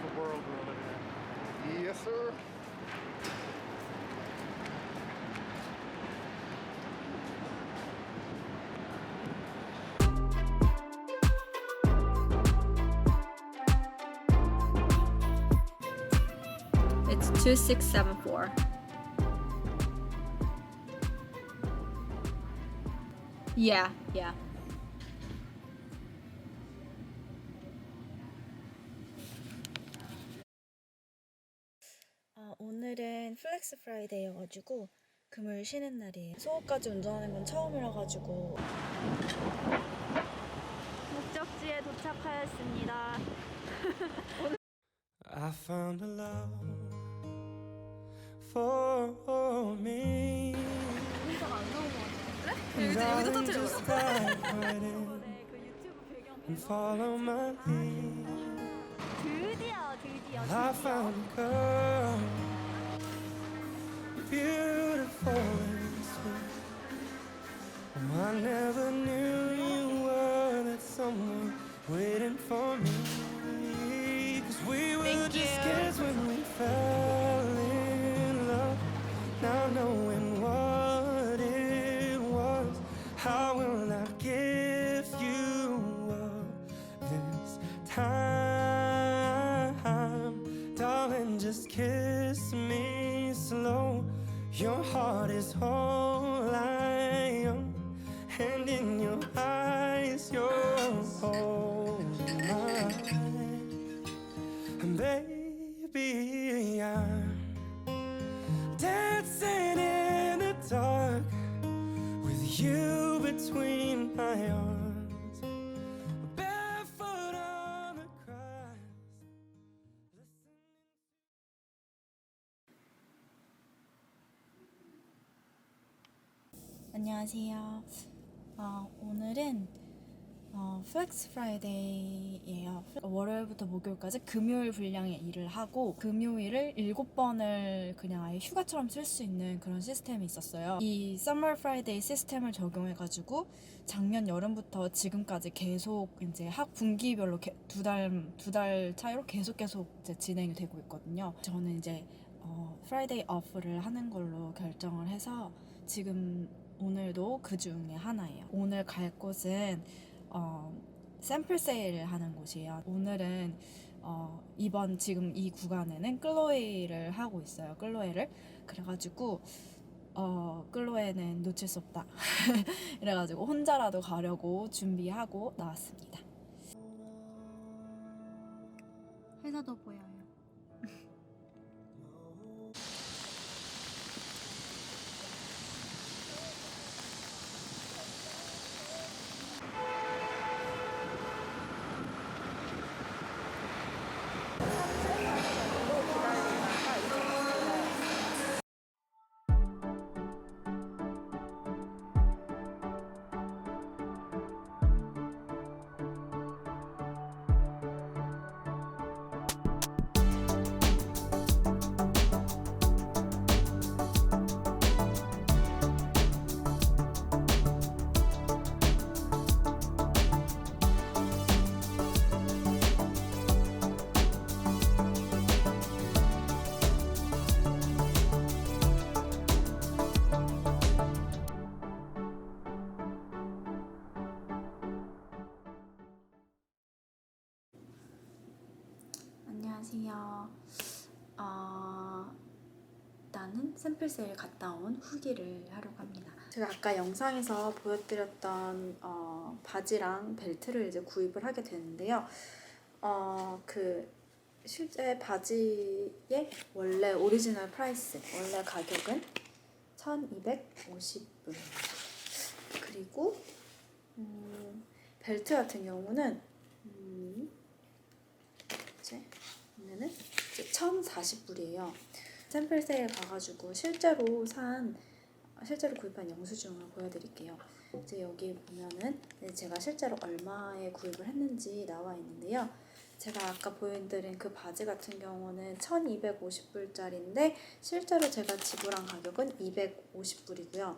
beautiful world we're living in. Yes, sir. It's 2674. Yeah, yeah. 오늘은 플렉스 프라이데이여가지고 금요일 쉬는 날이에요. 서울까지 운전하는 건 처음이라 가지고 목적지에 도착하였습니다. I found a love for me. In 네, 그 유튜브 배경 and follow my lead. 드디어 드디어 I found a girl, beautiful and sweet. I never knew you were that someone waiting for me. 안녕하세요. 어, 오늘은 어, 플렉스 프라이데이예요. 월요일부터 목요일까지 금요일 분량의 일을 하고 금요일을 7번을 그냥 아예 휴가처럼 쓸 수 있는 그런 시스템이 있었어요. 이 서머 프라이데이 시스템을 적용해 가지고 작년 여름부터 지금까지 계속 이제 학 분기별로 두달 두 달 차이로 계속 계속 이제 진행이 되고 있거든요. 저는 이제 어, 프라이데이 어프를 하는 걸로 결정을 해서 지금 오늘도 그 중에 하나예요. 오늘 갈 곳은 어, 샘플 세일을 하는 곳이에요. 오늘은 어, 이번 지금 이 구간에는 끌로에를 하고 있어요. 끌로에를 그래가지고 어, 끌로에는 놓칠 수 없다. 이래가지고 혼자라도 가려고 준비하고 나왔습니다. 회사도 보여요. 안녕하세요. 어, 나는 샘플 세일 갔다 온 후기를 하려고 합니다. 제가 아까 영상에서 보여드렸던 어, 바지랑 벨트를 이제 구입을 하게 되는데요. 어, 그 실제 바지의 원래 오리지널 프라이스, 원래 가격은 1,250불. 그리고 음, 벨트 같은 경우는 음, 보면은 이제 1,040불이에요. 샘플 세일 가가지고 실제로 산 실제로 구입한 영수증을 보여드릴게요. 이제 여기 보면은 제가 실제로 얼마에 구입을 했는지 나와 있는데요. 제가 아까 보여드린 그 바지 같은 경우는 1,250불짜리인데 실제로 제가 지불한 가격은 250불이고요.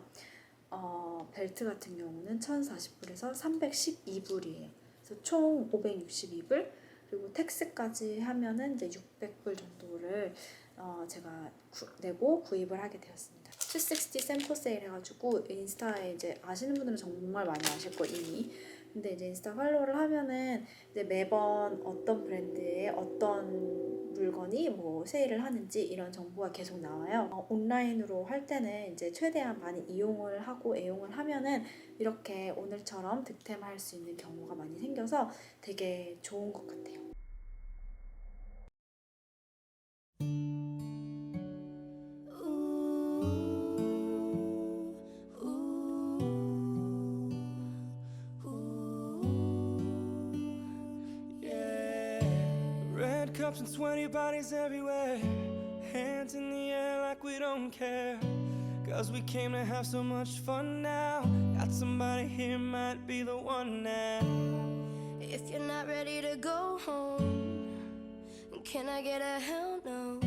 어, 벨트 같은 경우는 1,040불에서 312불이에요. 그래서 총 562불 그리고 텍스까지 하면은 이제 600불 정도를 어, 제가 구- 내고 구입을 하게 되었습니다. 260 샘플 세일 해가지고 인스타에 이제 아시는 분들은 정말 많이 아실 거 이미. 근데 이제 인스타 팔로우를 하면은 이제 매번 어떤 브랜드의 어떤 물 물건이 뭐 세일을 하는지 이런 정보가 계속 나와요. 어, 온라인으로 할 때는 이제 최대한 많이 이용을 하고 애용을 하면은 이렇게 오늘처럼 득템할 수 있는 경우가 많이 생겨서 되게 좋은 것 같아요. Cups and sweaty bodies everywhere. Hands in the air like we don't care. Cause we came to have so much fun now. Got somebody here, might be the one now. If you're not ready to go home, can I get a hell no?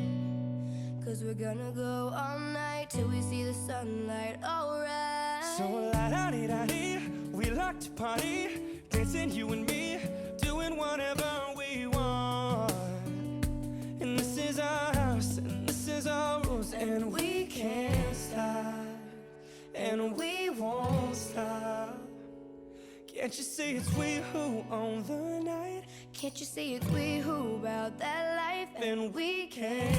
Cause we're gonna go all night till we see the sunlight, alright. So la da di da di, we like to party, dancing you and me, doing whatever we want. And this is our house, and this is our rules, and we can't stop, and we won't stop. Can't you see it's we who own the night, Can't you see it's we who about that life? and we can't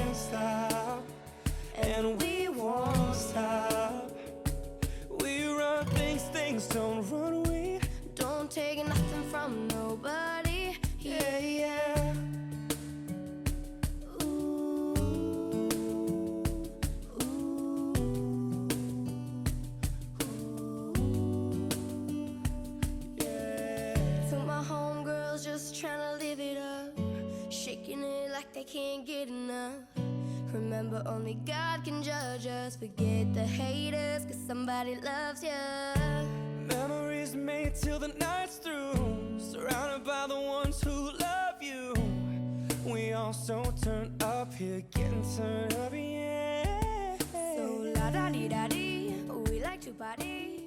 they can't get enough. Remember, only God can judge us. Forget the haters, cause somebody loves you. Memories made till the night's through. Surrounded by the ones who love you. We all so turned up here, getting turned up, yeah. So la da di da di, we like to party.